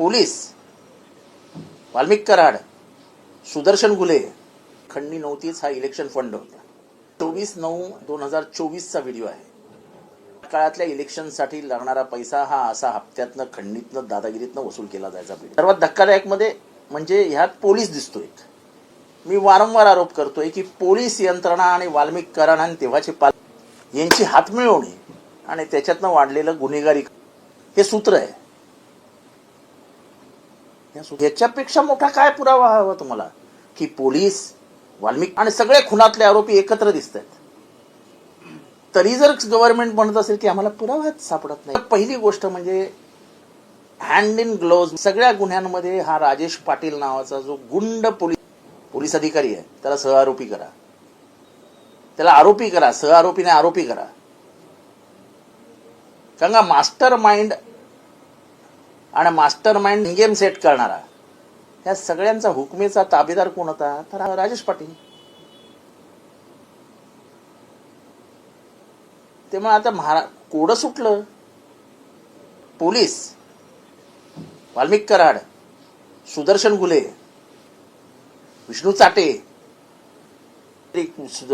Police Valmik Karad Sudarshan गुले खंडणी नव्हतीच हा इलेक्शन फंड होता. चोवीस नऊ दोन हजार चोवीसचा व्हिडिओ आहे. काळातल्या इलेक्शनसाठी लागणारा पैसा हा असा हप्त्यातनं खंडणीतनं दादागिरीतनं वसूल केला जायचा सर्वात धक्कादायकमध्ये म्हणजे ह्यात पोलीस दिसतोय. मी वारंवार आरोप करतोय की पोलीस यंत्रणा आणि वाल्मिक कराड आणि तेव्हाचे पाल यांची हातमिळवणी आणि त्याच्यातनं वाढलेलं गुन्हेगारी हे सूत्र आहे. याच्यापेक्षा मोठा काय पुरावा हवा तुम्हाला? की पोलीस वाल्मिक आणि सगळे खुनातले आरोपी एकत्र दिसत आहेत तरी जर गव्हर्नमेंट म्हणत असेल की आम्हाला पुरावाच सापडत नाही. पहिली गोष्ट म्हणजे हँड इन ग्लोव्ह सगळ्या गुन्ह्यांमध्ये हा राजेश पाटील नावाचा जो गुंड पोलीस पोलीस अधिकारी आहे त्याला सहआरोपी करा. त्याला आरोपी करा सहआरोपीने आरोपी करा. कारण का मास्टर माइंड आणि मास्टर माइंड गेम सेट करणारा. त्या सगळ्यांचा हुकमेचा ताबेदार कोण होता? तर राजेश पाटील. तेव्हा आता महारा कोडं सुटलं. पोलीस. वाल्मिक कराड. सुदर्शन गुले विष्णू चाटे.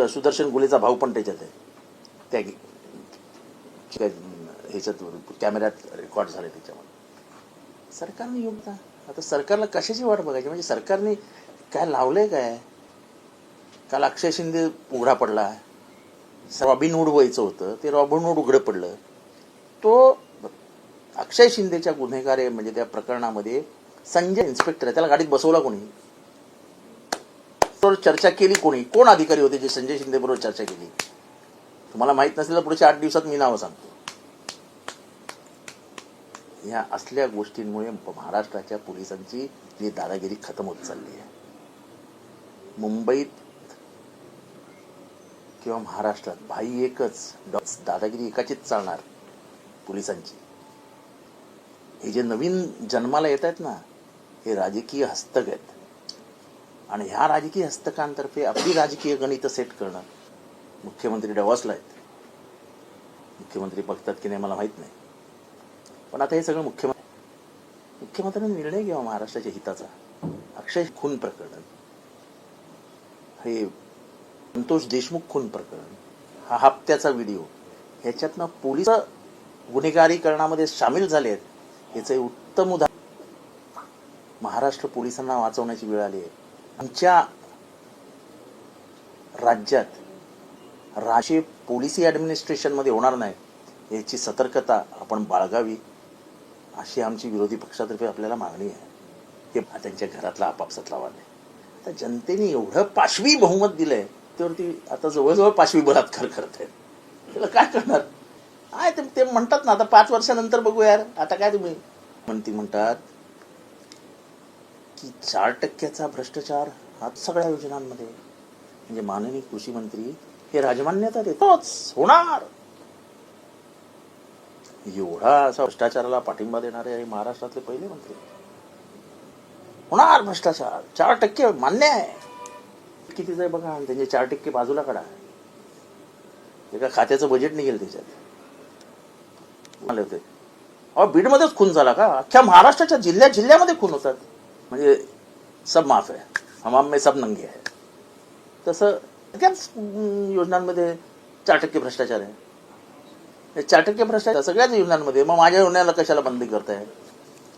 सुदर्शन गुलेचा भाऊ पण त्याच्यात आहे. त्या त्या ह्याच्यात कॅमेऱ्यात रेकॉर्ड झाले त्याच्यामध्ये. सरकारने योगदान आता सरकारला कशाची वाट बघायची? म्हणजे सरकारने काय लावलंय काय? काल अक्षय शिंदे उघडा पडला. रॉबिन हुड व्हायचं होतं. ते रॉबिन उघडं पडलं. तो अक्षय शिंदेच्या गुन्हेगार म्हणजे त्या प्रकरणामध्ये संजय इन्स्पेक्टर आहे. त्याला गाडीत बसवला कोणी? चर्चा केली कोणी? कोण अधिकारी होते जे संजय शिंदे बरोबर चर्चा केली? तुम्हाला माहीत नसेल तर पुढच्या आठ दिवसात मी नावं सांगतो. ह्या असल्या गोष्टींमुळे महाराष्ट्राच्या पोलिसांची जी दादागिरी खतम होत चालली आहे. मुंबईत किंवा महाराष्ट्रात भाई एकच दादागिरी एकाचीच चालणार पोलिसांची. हे जे नवीन जन्माला येत आहेत ना हे राजकीय हस्तक आहेत. आणि ह्या राजकीय हस्तकांतर्फे आपली राजकीय गणित सेट करणं मुख्यमंत्री डवासला आहेत. मुख्यमंत्री बघतात की नाही मला माहीत नाही. पण आता हे सगळं मुख्यमंत्री मुख्यमंत्र्यांनी निर्णय घ्यावा महाराष्ट्राच्या हिताचा. अक्षय खून प्रकरण. हे संतोष देशमुख खून प्रकरण. हा हप्त्याचा व्हिडिओ. ह्याच्यातनं पोलीस गुन्हेगारीकरणामध्ये सामील झाले आहेत उत्तम उदाहरण महाराष्ट्र पोलिसांना वाचवण्याची वेळ आली आहे. आमच्या राज्यात राजे पोलिसी ॲडमिनिस्ट्रेशनमध्ये होणार नाही. याची सतर्कता आपण बाळगावी. अशी आमची विरोधी पक्षातर्फे आपल्याला मागणी आहे हे त्यांच्या घरातला आपापसात लावा आहे. आता जनतेने एवढं पाशवी बहुमत दिलंय त्यावरती आता जवळजवळ पाशवी बलात्कार करत आहेत. त्याला काय करणार? काय ते ते म्हणतात ना आता पाच वर्षानंतर बघू यार. आता काय तुम्ही? म्हणती म्हणतात की चार टक्क्याचा भ्रष्टाचार हा सगळ्या योजनांमध्ये म्हणजे माननीय कृषी मंत्री हे राजमान्यता देतोच होणार. एवढा असा भ्रष्टाचाराला पाठिंबा देणारे महाराष्ट्रातले पहिले मंत्री होणार भ्रष्टाचार. चार टक्के मान्य आहे. कितीच आहे बघा त्यांचे चार टक्के बाजूला काढा. एका खात्याचं बजेट निघेल त्याच्यात. आले होते. अहो बीडमध्येच खून झाला का? अख्ख्या महाराष्ट्राच्या जिल्ह्या जिल्ह्यामध्ये खून होतात. म्हणजे सब माफ आहे. हमाम में सब नंगे आहे. तसं त्याच योजनांमध्ये चार टक्के भ्रष्टाचार आहे. हे चार टक्के भ्रष्टाचार सगळ्याच योजनांमध्ये मग माझ्या योजनेला कशाला बंदी करताय?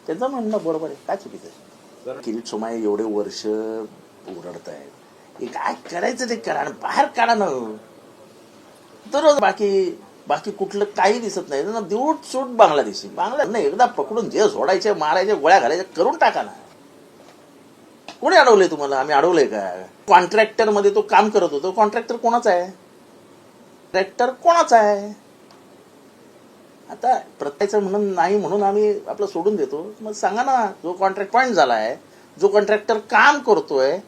त्यांचं म्हणणं बरोबर आहे. काय चुकीचं किरीट सोमाय एवढे वर्ष ओरडत आहेत हे काय करायचं ते करा आणि बाहेर काढा ना. दररोज बाकी बाकी कुठलं काही दिसत नाही. त्यांना देऊट सूट बांगलादेशी. बांगला नाही एकदा पकडून जे सोडायचे मारायचे गोळ्या घालायच्या करून टाका ना. कोणी अडवलंय तुम्हाला? आम्ही अडवलंय का? कॉन्ट्रॅक्टरमध्ये तो काम करत होतो. कॉन्ट्रॅक्टर कोणाचा आहे? ट्रॅक्टर कोणाचा आहे? आता प्रत्येकाचं म्हणून नाही म्हणून आम्ही आपलं सोडून देतो. मग सांगा ना जो कॉन्ट्रॅक्ट पॉईंट झाला आहे जो कॉन्ट्रॅक्टर काम करतोय